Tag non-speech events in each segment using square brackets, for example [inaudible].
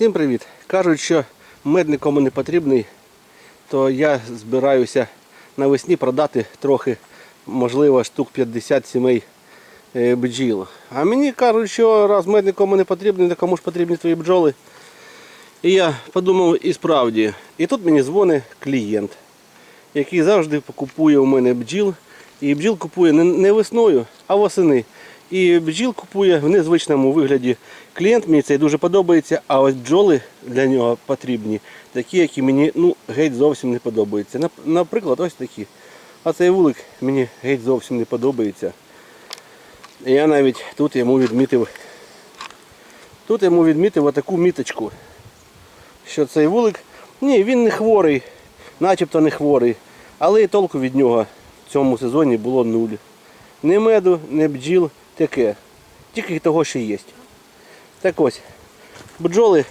Всім привіт! Кажуть, що мед нікому не потрібний, то я збираюся навесні продати трохи, можливо, штук 50 сімей е, бджіл. А мені кажуть, що раз мед нікому не потрібний, то кому ж потрібні твої бджоли. І я подумав і справді. І тут мені дзвонить клієнт, який завжди купує у мене бджіл. І бджіл купує не- не весною, а восени. І бджіл купує в незвичному вигляді. Клієнт мені цей дуже подобається, а ось бджоли для нього потрібні, такі, які мені ну, геть зовсім не подобаються. Наприклад, ось такі. А цей вулик мені геть зовсім не подобається. Я навіть тут йому відмітив. Тут йому відмітив отаку міточку. Що цей вулик, ні, він не хворий, начебто не хворий, але і толку від нього в цьому сезоні було нуль. Ні меду, ні бджіл, таке. Тільки того, що є. Так ось, бджоли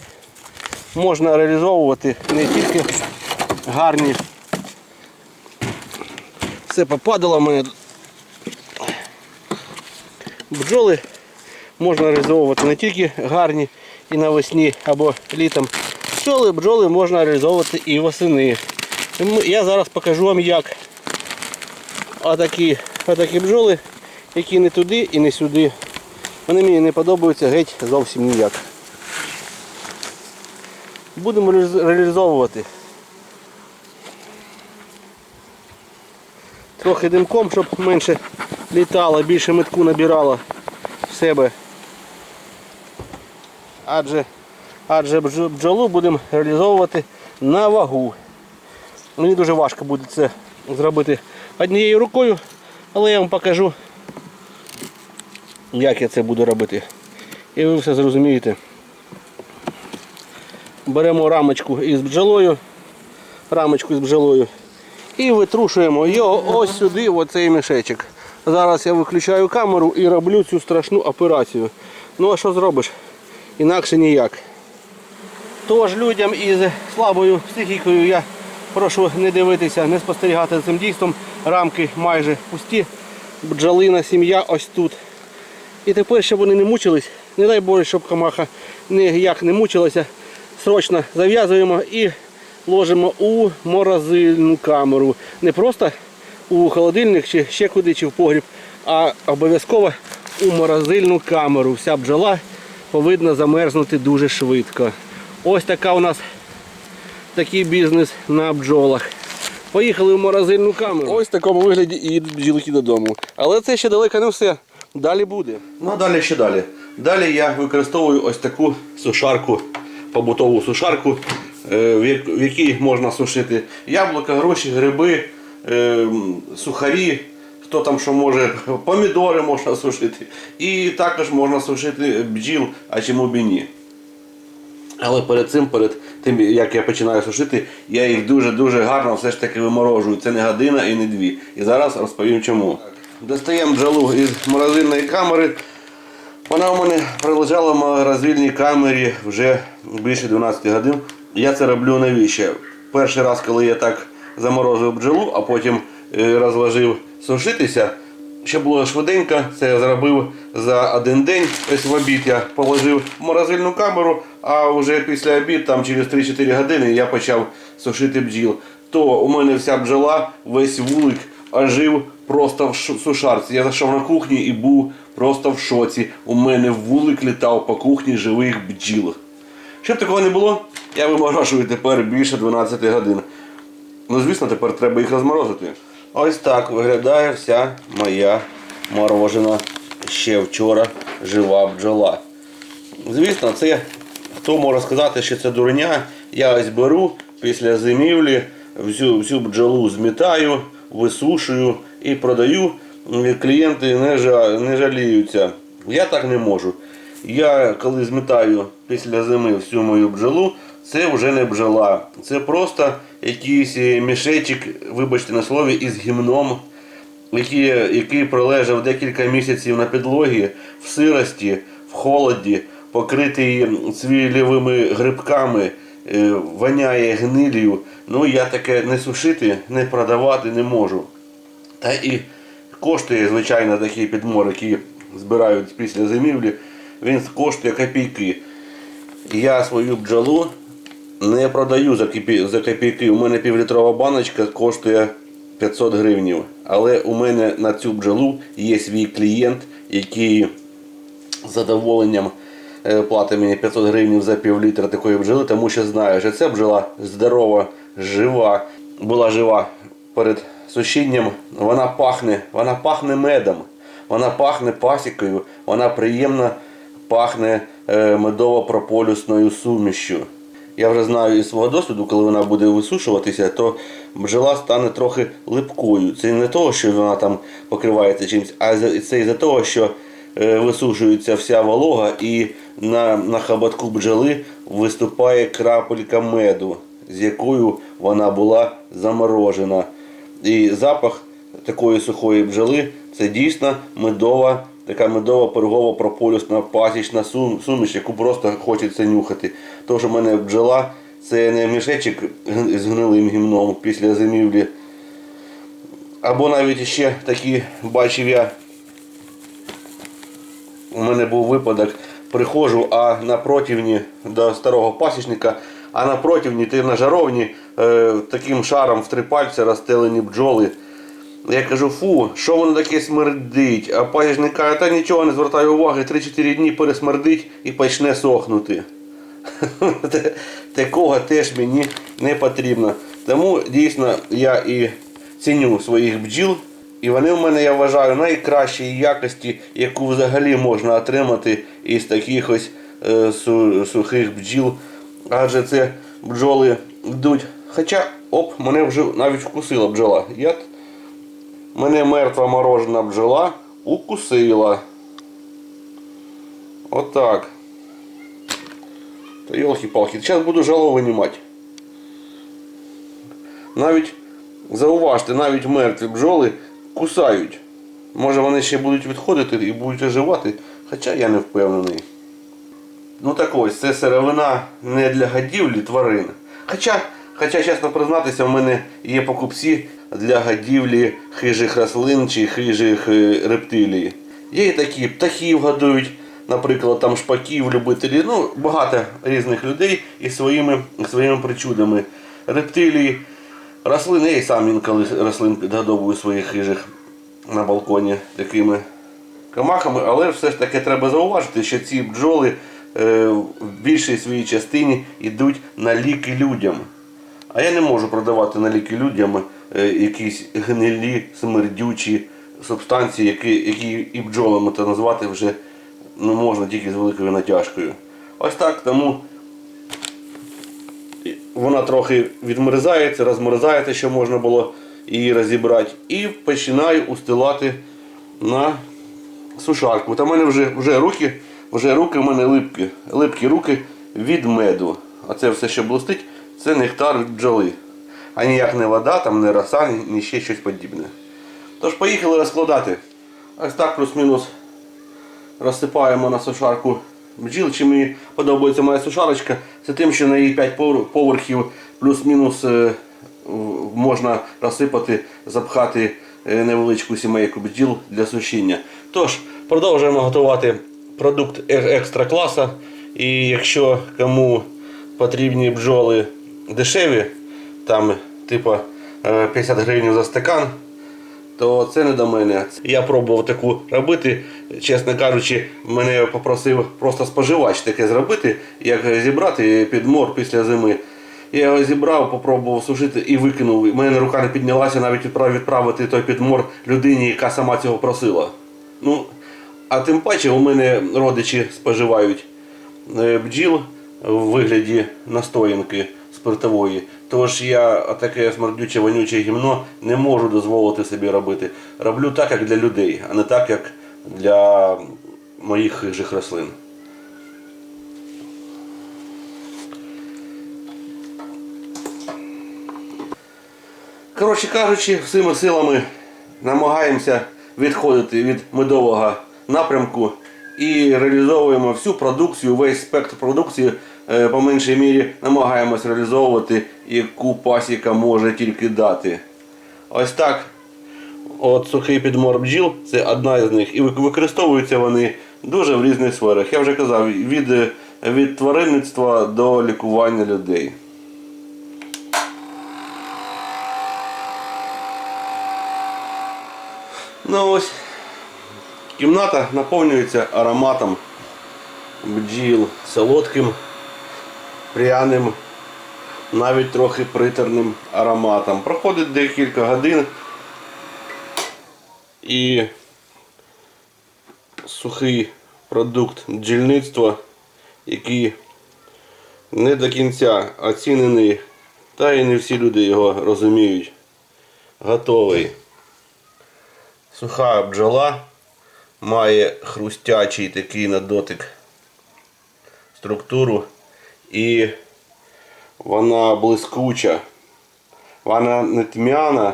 можна реалізовувати не тільки гарні. Все попадало в мене. Бджоли можна реалізовувати не тільки гарні і навесні або літом. Бджоли, бджоли можна реалізовувати і восени. Я зараз покажу вам як. Отакі, отакі бджоли, які не туди і не сюди. Вони мені не подобаються геть зовсім ніяк. Будемо реалізовувати. Трохи димком, щоб менше літало, більше метку набирало в себе. Адже, адже бджолу будемо реалізовувати на вагу. Мені дуже важко буде це зробити однією рукою, але я вам покажу, як я це буду робити. І ви все зрозумієте. Беремо рамочку із бджолою, рамочку із бджолою і витрушуємо його ось сюди, в оцей мішечок. Зараз я виключаю камеру і роблю цю страшну операцію. Ну а що зробиш? Інакше ніяк. Тож людям із слабою психікою я прошу не дивитися, не спостерігати за цим дійством. Рамки майже пусті. Бджолина, сім'я ось тут. І тепер, щоб вони не мучились, не дай Боже, щоб комаха ніяк не мучилася, срочно зав'язуємо і ложимо у морозильну камеру. Не просто у холодильник чи ще куди, чи в погріб, а обов'язково у морозильну камеру. Вся бджола повинна замерзнути дуже швидко. Ось така у нас такий бізнес на бджолах. Поїхали в морозильну камеру. Ось в такому вигляді і їдуть бджілки додому. Але це ще далеко не все. Далі буде. Ну далі що далі? Далі я використовую ось таку сушарку, побутову сушарку, е, в якій можна сушити яблука, гроші, гриби, е, сухарі. Хто там що може, [laughs] помідори можна сушити. І також можна сушити бджіл, а чому б і ні. Але перед цим, перед тим, як я починаю сушити, я їх дуже-дуже гарно все ж таки виморожую. Це не година і не дві. І зараз розповім чому. Достаємо бджолу із морозильної камери. Вона у мене пролежала в морозильній камері вже більше 12 годин. Я це роблю навіщо? Перший раз, коли я так заморозив бджолу, а потім е, розложив сушитися, ще було швиденько, це я зробив за один день. Ось в обід я положив в морозильну камеру, а вже після обід, там через 3-4 години, я почав сушити бджіл. То у мене вся бджола, весь вулик ожив просто в сушарці. Я зайшов на кухню і був просто в шоці. У мене вулик літав по кухні живих бджіл. Щоб такого не було, я виморожую тепер більше 12 годин. Ну, звісно, тепер треба їх розморозити. Ось так виглядає вся моя морожена ще вчора жива бджола. Звісно, це хто може сказати, що це дурня. Я ось беру після зимівлі, всю, всю бджолу змітаю, висушую і продаю. Клієнти не, не жаліються. Я так не можу. Я коли змітаю після зими всю мою бджолу, це вже не бджола. Це просто якийсь е, мішечок, вибачте на слові, із гімном який, який пролежав декілька місяців на підлогі в сирості, в холоді, покритий цвілєвими грибками, е, воняє гнилью. Ну я таке не сушити, не продавати не можу. Та і коштує, звичайно, такий підмор, який збирають після зимівлі, він коштує копійки. Я свою бджолу не продаю за, копійки. У мене півлітрова баночка коштує 500 гривнів. Але у мене на цю бджолу є свій клієнт, який з задоволенням е, платить мені 500 гривень за пів літра такої бджоли, тому що знаю, що ця бджола здорова, жива, була жива перед сушінням. Вона пахне, вона пахне медом, вона пахне пасікою, вона приємно пахне е, медово-прополюсною сумішю. Я вже знаю із свого досвіду, коли вона буде висушуватися, то бджола стане трохи липкою. Це не того, що вона там покривається чимось, а це із-за того, що е, висушується вся волога і на, на хоботку бджоли виступає крапелька меду, з якою вона була заморожена. І запах такої сухої бджоли це дійсно медова, така медова пергова прополюсна пасічна суміш, яку просто хочеться нюхати. Тому що в мене бджола це не мішечок з гнилим гімном після зимівлі. Або навіть ще такі бачив я. У мене був випадок, приходжу, а на противні до старого пасічника, а на противні ти на жаровні е, таким шаром в три пальці розстелені бджоли. Я кажу, фу, що воно таке смердить? А пасічник каже, та нічого не звертає уваги, 3-4 дні пересмердить і почне сохнути. [laughs] Такого теж мені не потрібно. Тому дійсно я і ціню своїх бджіл. І вони в мене, я вважаю, найкращої якості, яку взагалі можна отримати із таких ось е, сухих бджіл. Адже це бджоли йдуть. Хоча, оп, мене вже навіть вкусила бджола. Я, мене мертва морожена бджола укусила. Отак. Та йолки-палки, зараз буду жало винімати. Навіть, зауважте, навіть мертві бджоли кусають. Може вони ще будуть відходити і будуть оживати, хоча я не впевнений. Ну так ось, це сировина не для годівлі тварин. Хоча, хоча, чесно признатися, в мене є покупці для годівлі хижих рослин чи хижих е, рептилій. Є і такі птахів годують, наприклад, там шпаків, любителі, ну, багато різних людей із своїми, своїми причудами. Рептилії, рослини, я і сам інколи рослин підгодовую своїх хижих на балконі такими камахами, але все ж таки треба зауважити, що ці бджоли в більшій своїй частині йдуть на ліки людям. А я не можу продавати на ліки людям е, якісь гнилі, смердючі субстанції, які, які і бджолами то назвати вже не можна тільки з великою натяжкою. Ось так, тому вона трохи відмерзається, розмерзається, що можна було її розібрати, і починаю устилати на сушарку. Та в мене вже, вже руки, вже руки в мене липкі, липкі руки від меду. А це все, що блистить, це нектар бджоли. А ніяк не вода, там не роса, ні, ще щось подібне. Тож поїхали розкладати. Ось так плюс-мінус розсипаємо на сушарку бджіл. Чим мені подобається моя сушарочка, це тим, що на її 5 поверхів плюс-мінус е, можна розсипати, запхати е, невеличку сімейку бджіл для сушіння. Тож, продовжуємо готувати продукт е- екстра класа. І якщо кому потрібні бджоли дешеві, там типу е, 50 гривень за стакан, то це не до мене. Я пробував таку робити. Чесно кажучи, мене попросив просто споживач таке зробити, як зібрати підмор після зими. Я його зібрав, попробував сушити і викинув. У мене рука не піднялася навіть відправити той підмор людині, яка сама цього просила. Ну, а тим паче у мене родичі споживають е, бджіл в вигляді настоянки спиртової. Тож я таке смердюче вонюче гімно не можу дозволити собі робити. Роблю так, як для людей, а не так, як для моїх хижих рослин. Коротше кажучи, всіми силами намагаємося відходити від медового напрямку і реалізовуємо всю продукцію, весь спектр продукції, е, по меншій мірі намагаємось реалізовувати, яку пасіка може тільки дати. Ось так. От сухий підмор бджіл це одна з них. І використовуються вони дуже в різних сферах. Я вже казав, від від тваринництва до лікування людей. Ну ось, кімната наповнюється ароматом бджіл солодким, пряним, навіть трохи приторним ароматом. Проходить декілька годин і сухий продукт бджільництва, який не до кінця оцінений, та і не всі люди його розуміють. Готовий. Суха бджола має хрустячий такий на дотик структуру і вона блискуча. Вона не тьмяна,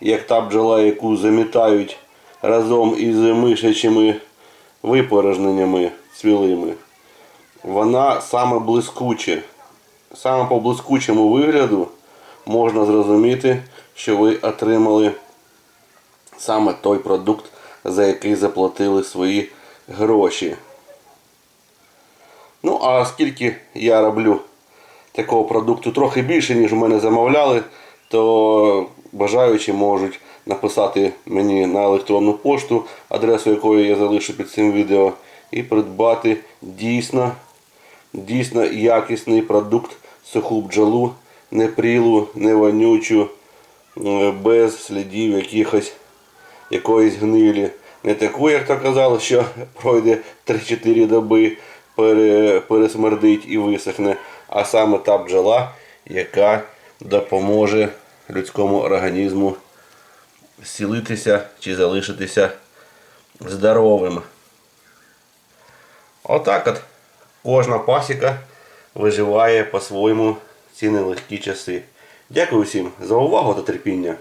як та бджола, яку замітають разом із мишачими випорожненнями цвілими. Вона саме блискуча. Саме по блискучому вигляду можна зрозуміти, що ви отримали саме той продукт, за який заплатили свої гроші. Ну, а оскільки я роблю такого продукту трохи більше, ніж в мене замовляли, то бажаючі можуть написати мені на електронну пошту, адресу якої я залишу під цим відео, і придбати дійсно, дійсно якісний продукт суху бджолу, не прілу, не вонючу, е, без слідів якихось якоїсь гнилі. Не таку, як то казали, що пройде 3-4 доби, пересмердить і висохне, а саме та бджола, яка допоможе людському організму зцілитися чи залишитися здоровим. Отак от кожна пасіка виживає по-своєму ці нелегкі часи. Дякую всім за увагу та терпіння.